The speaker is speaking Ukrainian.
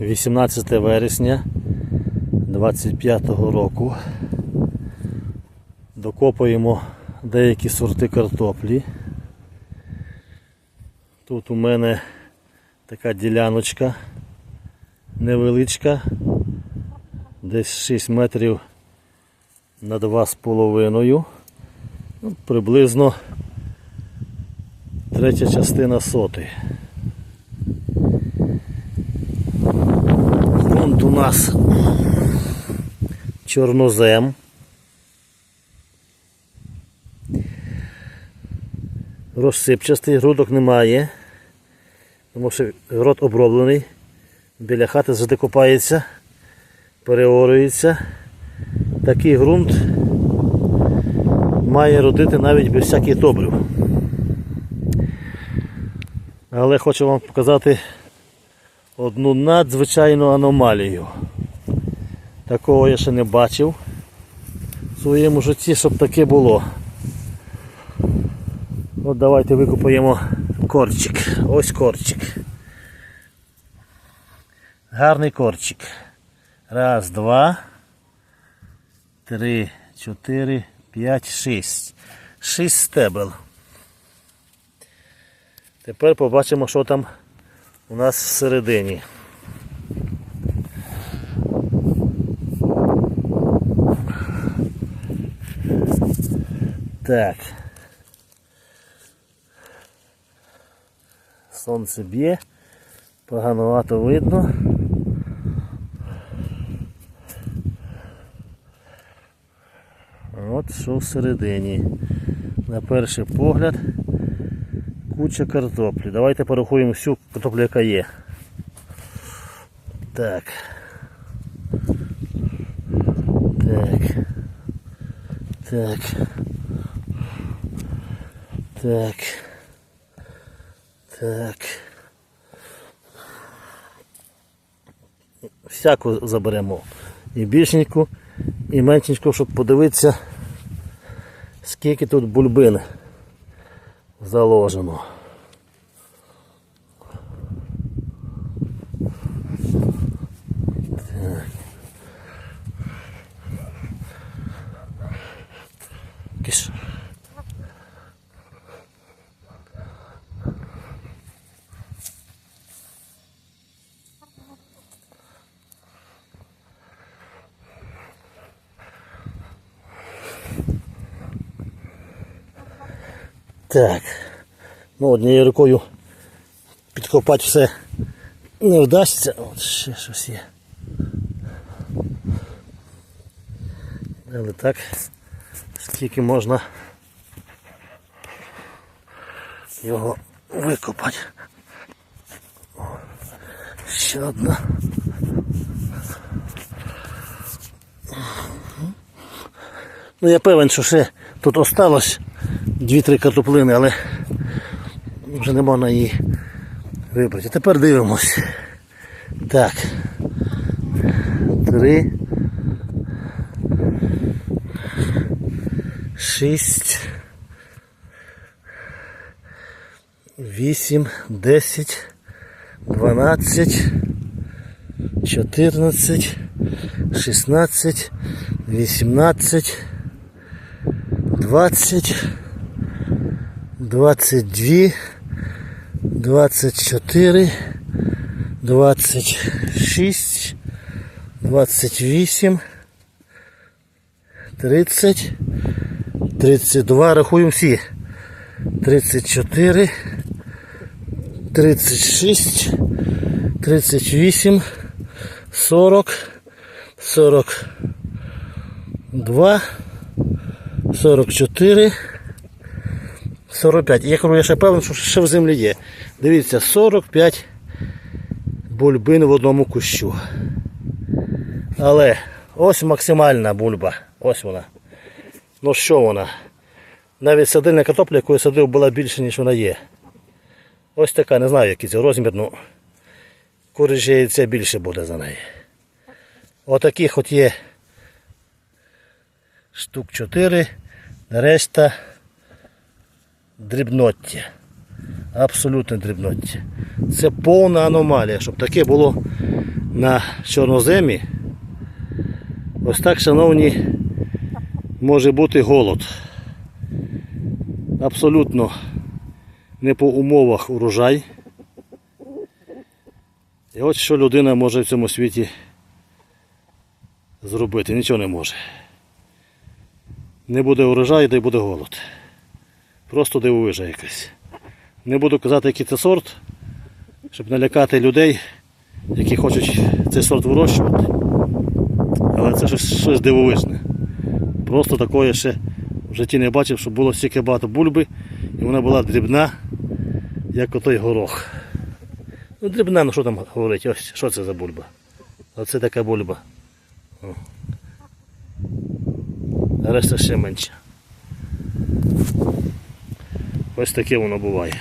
18 вересня 25 року. Докопуємо деякі сорти картоплі. Тут у мене така діляночка невеличка, десь 6 метрів на 2,5. Ну, приблизно третя частина соти. Грунт у нас чорнозем. Розсипчастий, грудок немає, тому що грот оброблений, біля хати завжди копається, переорюється. Такий ґрунт має родити навіть без всяких добрив. Але хочу вам показати одну надзвичайну аномалію. Такого я ще не бачив в своєму житті, щоб таке було. От давайте викопаємо корчик. Ось корчик. Гарний корчик. Раз, два, три, чотири, п'ять, шість. Шість стебел. Тепер побачимо, що там у нас всередині. Так. Сонце б'є, поганувато видно. От що всередині. На перший погляд куча картоплі. Давайте порахуємо всю картоплю, яка є. Так. Так. Так. Так. Так. Всяку заберемо. І більшеньку, і меншеньку, щоб подивитися, скільки тут бульбин заложено. Так. Киш. Так. Ну, однією рукою підкопати все не вдасться. От ще щось є. Але так, скільки можна його викопати. Ще одна. Ну я певен, що ще тут осталось дві-три картоплини, але вже не можна її вибрати. Тепер дивимось. Так. Три. Шість. Вісім, десять, дванадцять, чотирнадцять, шістнадцять, вісімнадцять, двадцять. 22, 24, 26, 28, 30, 32, рахуємо всі. 34, 36, 38, 40, 42, 44, 45. Я кажу, я ще певен, що ще в землі є. Дивіться, 45 бульбин в одному кущу. Але ось максимальна бульба. Ось вона. Ну що вона? Навіть садильна картопля, яку я садив, була більше, ніж вона є. Ось така, не знаю, який це розмір, ну куряче яйце більше буде за неї. Отаких от є штук 4, решта дрібноття. Абсолютне дрібноття. Це повна аномалія, щоб таке було на чорноземі, ось так, шановні, може бути голод. Абсолютно не по умовах урожай. І от що людина може в цьому світі зробити, нічого не може. Не буде урожаю, де буде голод. Просто дивовижа якась. Не буду казати, який це сорт, щоб налякати людей, які хочуть цей сорт вирощувати. Але це щось, щось дивовижне. Просто такого ще в житті не бачив, щоб було стільки багато бульби, і вона була дрібна, як отой горох. Ну, дрібна, ну що там говорити, ось що це за бульба? Оце така бульба. О. Решта ще менше. Ось таке воно буває.